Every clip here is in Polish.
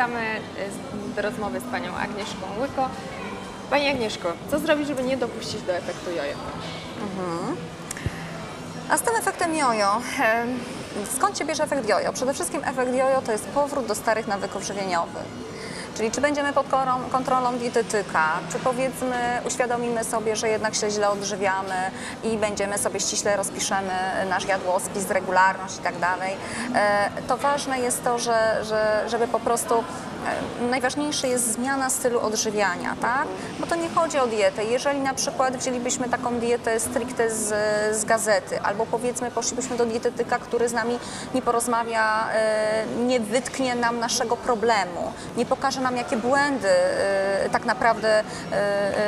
wracamy y, do rozmowy z panią Agnieszką Łyko. Pani Agnieszko, co zrobić, żeby nie dopuścić do efektu jojo? A z tym efektem jojo, skąd się bierze efekt jojo? Przede wszystkim efekt jojo to jest powrót do starych nawyków żywieniowych. Czyli czy będziemy pod kontrolą dietetyka, czy powiedzmy uświadomimy sobie, że jednak się źle odżywiamy i będziemy sobie ściśle rozpiszemy nasz jadłospis, regularność i tak dalej. E, To ważne jest to, że, że, żeby po prostu e, najważniejsze jest zmiana stylu odżywiania, tak? Bo to nie chodzi o dietę. Jeżeli na przykład wzięlibyśmy taką dietę stricte z, z gazety, albo powiedzmy poszlibyśmy do dietetyka, który z nami nie porozmawia, e, nie wytknie nam naszego problemu, nie pokaże nam, jakie błędy e, tak naprawdę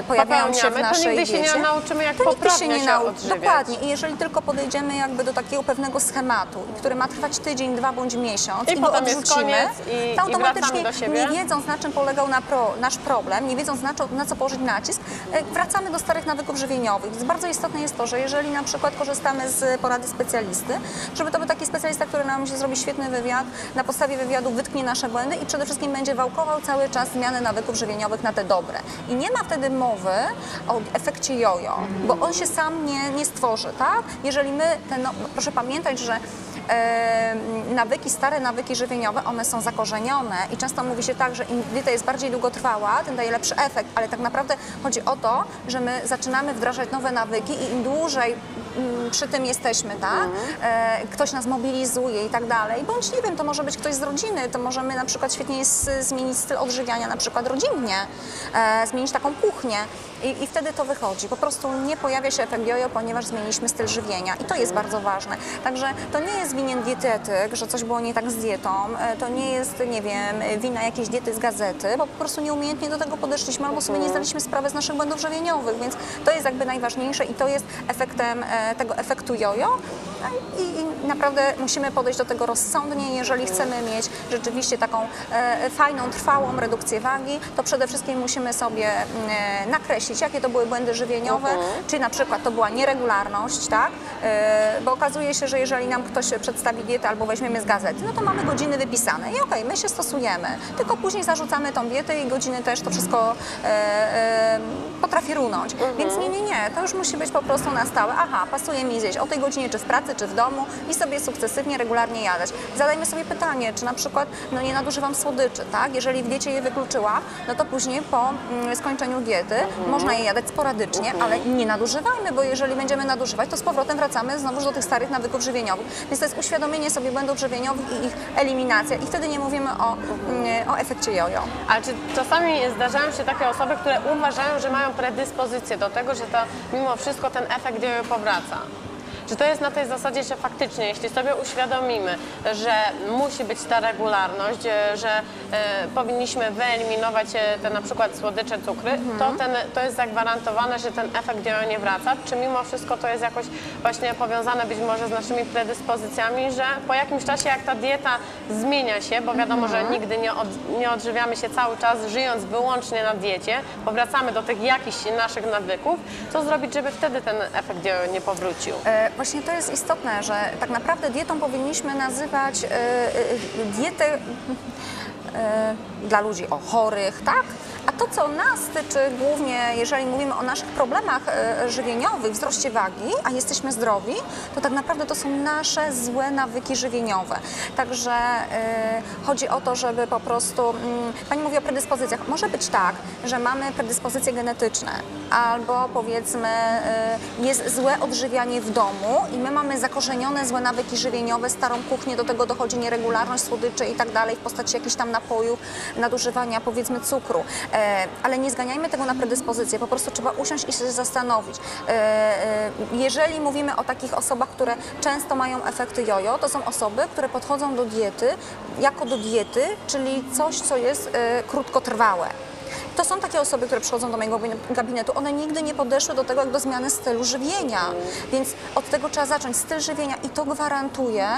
pojawiają się w Popełniamy, to naszej nigdy się nie nauczymy, jak to się poprawnie nie się nauczy. odżywiać. Dokładnie. I jeżeli tylko podejdziemy jakby do takiego pewnego schematu, który ma trwać tydzień, dwa bądź miesiąc I i, go odrzucimy, i- to automatycznie siebie? nie wiedząc na czym polegał na pro, nasz problem, nie wiedząc na, co- na co położyć nacisk, e, wracamy do starych nawyków żywieniowych. Więc bardzo istotne jest to, że jeżeli na przykład korzystamy z porady specjalisty, żeby to był taki specjalista, który nam się zrobi świetny wywiad, na podstawie wywiadu wytknie nasze błędy i przede wszystkim będzie wałkował cały czas zmiany nawyków żywieniowych na te dobre. I nie ma wtedy mowy o efekcie jojo, bo on się sam nie, nie stworzy, tak? Jeżeli my, ten, no, proszę pamiętać, że nawyki, stare nawyki żywieniowe, one są zakorzenione i często mówi się tak, że im dieta jest bardziej długotrwała, tym daje lepszy efekt, ale tak naprawdę chodzi o to, że my zaczynamy wdrażać nowe nawyki i im dłużej przy tym jesteśmy, tak? E, ktoś nas mobilizuje i tak dalej, bądź nie wiem, to może być ktoś z rodziny, to możemy na przykład świetnie jest zmienić styl odżywiania, na przykład rodzinnie, e, zmienić taką kuchnię i, i wtedy to wychodzi. Po prostu nie pojawia się efekt jojo, ponieważ zmieniliśmy styl żywienia i to jest bardzo ważne. Także to nie jest winien dietetyk, że coś było nie tak z dietą, e, to nie jest, nie wiem, wina jakiejś diety z gazety, bo po prostu nieumiejętnie do tego podeszliśmy albo sobie nie zdaliśmy sprawy z naszych błędów żywieniowych, więc to jest jakby najważniejsze i to jest efektem tego efektu jojo i, i naprawdę musimy podejść do tego rozsądnie, jeżeli chcemy mieć rzeczywiście taką e, fajną, trwałą redukcję wagi, to przede wszystkim musimy sobie e, nakreślić, jakie to były błędy żywieniowe, czy na przykład to była nieregularność, tak? E, bo okazuje się, że jeżeli nam ktoś przedstawi dietę albo weźmiemy z gazety, no to mamy godziny wypisane i okej, my się stosujemy, tylko później zarzucamy tą dietę i godziny też to wszystko potrafi runąć. Więc nie, nie, nie, to już musi być po prostu na stałe. Aha, pasuje mi zjeść o tej godzinie, czy w pracy, czy w domu i sobie sukcesywnie, regularnie jadać. Zadajmy sobie pytanie, czy na przykład no, nie nadużywam słodyczy, tak? Jeżeli w diecie je wykluczyła, no to później po mm, skończeniu diety można je jadać sporadycznie, ale nie nadużywajmy, bo jeżeli będziemy nadużywać, to z powrotem wracamy znowuż do tych starych nawyków żywieniowych. Więc to jest uświadomienie sobie błędów żywieniowych i ich eliminacja. I wtedy nie mówimy o, mm, o efekcie jojo. Ale czy czasami zdarzają się takie osoby, które uważają, że mają predyspozycję do tego, że to mimo wszystko ten efekt jojo powraca? Czy to jest na tej zasadzie, że faktycznie, jeśli sobie uświadomimy, że musi być ta regularność, e, że e, powinniśmy wyeliminować e, te na przykład słodycze, cukry, to, ten, to jest zagwarantowane, że ten efekt jojo nie wraca? Czy mimo wszystko to jest jakoś właśnie powiązane być może z naszymi predyspozycjami, że po jakimś czasie, jak ta dieta zmienia się, bo wiadomo, że nigdy nie, od, nie odżywiamy się cały czas, żyjąc wyłącznie na diecie, powracamy do tych jakichś naszych nawyków, co zrobić, żeby wtedy ten efekt jojo nie powrócił? E, Właśnie to jest istotne, że tak naprawdę dietą powinniśmy nazywać e, e, dietę e, dla ludzi o chorych, tak? A to, co nas tyczy głównie, jeżeli mówimy o naszych problemach e, żywieniowych, wzroście wagi, a jesteśmy zdrowi, to tak naprawdę to są nasze złe nawyki żywieniowe. Także e, chodzi o to, żeby po prostu, mm, Pani mówi o predyspozycjach, może być tak, że mamy predyspozycje genetyczne, albo powiedzmy e, jest złe odżywianie w domu i my mamy zakorzenione złe nawyki żywieniowe, starą kuchnię, do tego dochodzi nieregularność słodyczy i tak dalej w postaci jakichś tam napojów, nadużywania powiedzmy cukru. E, ale nie zganiajmy tego na predyspozycję, po prostu trzeba usiąść i się zastanowić. E, e, jeżeli mówimy o takich osobach, które często mają efekty jojo, to są osoby, które podchodzą do diety jako do diety, czyli coś, co jest krótkotrwałe. To są takie osoby, które przychodzą do mojego gabinetu. One nigdy nie podeszły do tego, jak do zmiany stylu żywienia. Więc od tego trzeba zacząć. Styl żywienia i to gwarantuje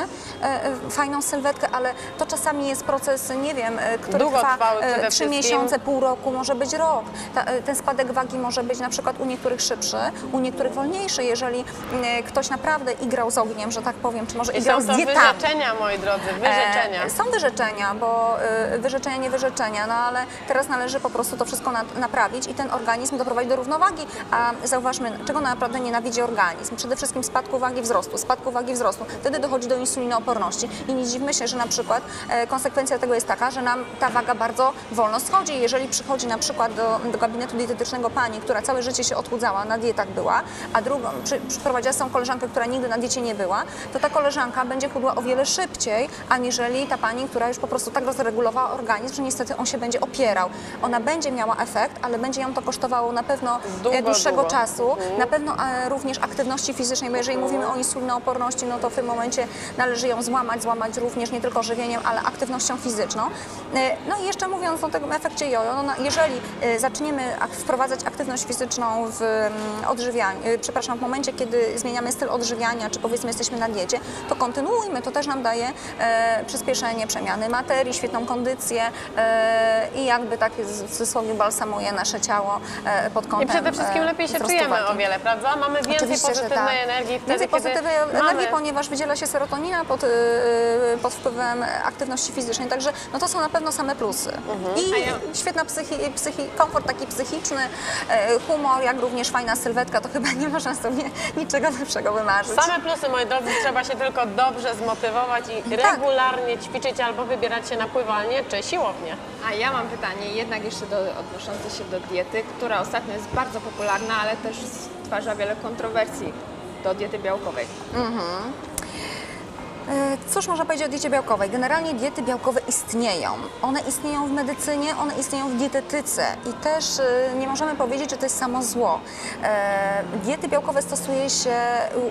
fajną sylwetkę, ale to czasami jest proces, nie wiem, e, który Długotrwały trwa trzy miesiące, pół roku, może być rok. Ta, e, ten spadek wagi może być na przykład u niektórych szybszy, u niektórych wolniejszy, jeżeli e, ktoś naprawdę igrał z ogniem, że tak powiem, czy może I igrał są z dietami. wyrzeczenia, moi drodzy, wyrzeczenia. E, Są wyrzeczenia, bo wyrzeczenia, nie wyrzeczenia, no ale teraz należy po prostu to wszystko na, naprawić i ten organizm doprowadzić do równowagi. A zauważmy, czego naprawdę nienawidzi organizm? Przede wszystkim spadku wagi wzrostu, spadku wagi wzrostu. Wtedy dochodzi do insulinooporności i nie dziwmy się, że na przykład e, konsekwencja tego jest taka, że nam ta waga bardzo wolno schodzi. Jeżeli przychodzi na przykład do, do gabinetu dietetycznego pani, która całe życie się odchudzała, na dietach była, a drugą przy, przyprowadziła swoją koleżankę, która nigdy na diecie nie była, to ta koleżanka będzie chudła o wiele szybciej, aniżeli ta pani, która już po prostu tak rozregulowała organizm, że niestety on się będzie opierał. Ona będzie miała efekt, ale będzie ją to kosztowało na pewno e, dłuższego czasu, na pewno e, również aktywności fizycznej, bo jeżeli mówimy o insulinooporności, no to w tym momencie należy ją złamać, złamać również nie tylko żywieniem, ale aktywnością fizyczną. E, No i jeszcze mówiąc o tym efekcie jojo, no, na- jeżeli e, zaczniemy wprowadzać aktywność fizyczną w mm, odżywianiu, e, przepraszam, w momencie, kiedy zmieniamy styl odżywiania, czy powiedzmy jesteśmy na diecie, to kontynuujmy, to też nam daje przyspieszenie przemiany materii, świetną kondycję i jakby tak w cudzysłowie balsamuje nasze ciało pod I kątem przede wszystkim lepiej się czujemy wagi. o wiele, prawda? Mamy więcej Oczywiście, pozytywnej tak. energii wtedy, Więcej pozytywnej mamy... energii, ponieważ wydziela się serotonina pod, pod wpływem aktywności fizycznej, także no to są na pewno same plusy. Mhm. I A ja- świetna psychi, psychi, komfort taki psychiczny, e, humor, jak również fajna sylwetka, to chyba nie można sobie niczego lepszego wymarzyć. Same plusy, moi drodzy, trzeba się tylko dobrze zmotywować i Tak. regularnie ćwiczyć albo wybierać się na pływalnię czy siłownię. A ja mam pytanie jednak jeszcze do, odnoszące się do diety, która ostatnio jest bardzo popularna, ale też stwarza wiele kontrowersji do diety białkowej. E, Cóż można powiedzieć o diecie białkowej? Generalnie diety białkowe istnieją. One istnieją w medycynie, one istnieją w dietetyce i też e, nie możemy powiedzieć, że to jest samo zło. E, Diety białkowe stosuje się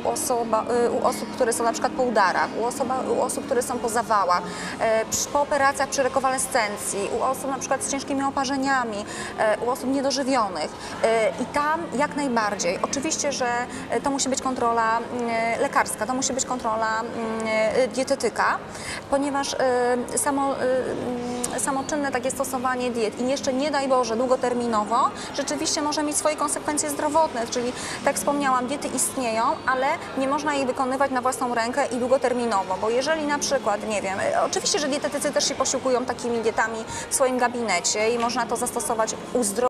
u, osoba, e, u osób, które są na przykład po udarach, u, osoba, u osób, które są po zawałach, e, po operacjach przy rekonwalescencji, u osób na przykład z ciężkimi oparzeniami, e, u osób niedożywionych. E, I tam jak najbardziej. Oczywiście, że e, to musi być kontrola mm, lekarska, to musi być kontrola mm, e, dietetyka, ponieważ e, samo, mm, samoczynne takie stosowanie diet i jeszcze nie daj Boże długoterminowo rzeczywiście może mieć swoje konsekwencje zdrowotne, czyli tak wspomniałam, diety istnieją, ale nie można ich wykonywać na własną rękę i długoterminowo, bo jeżeli na przykład, nie wiem, oczywiście, że dietetycy też się posiłkują takimi dietami w swoim gabinecie i można to zastosować u zdro-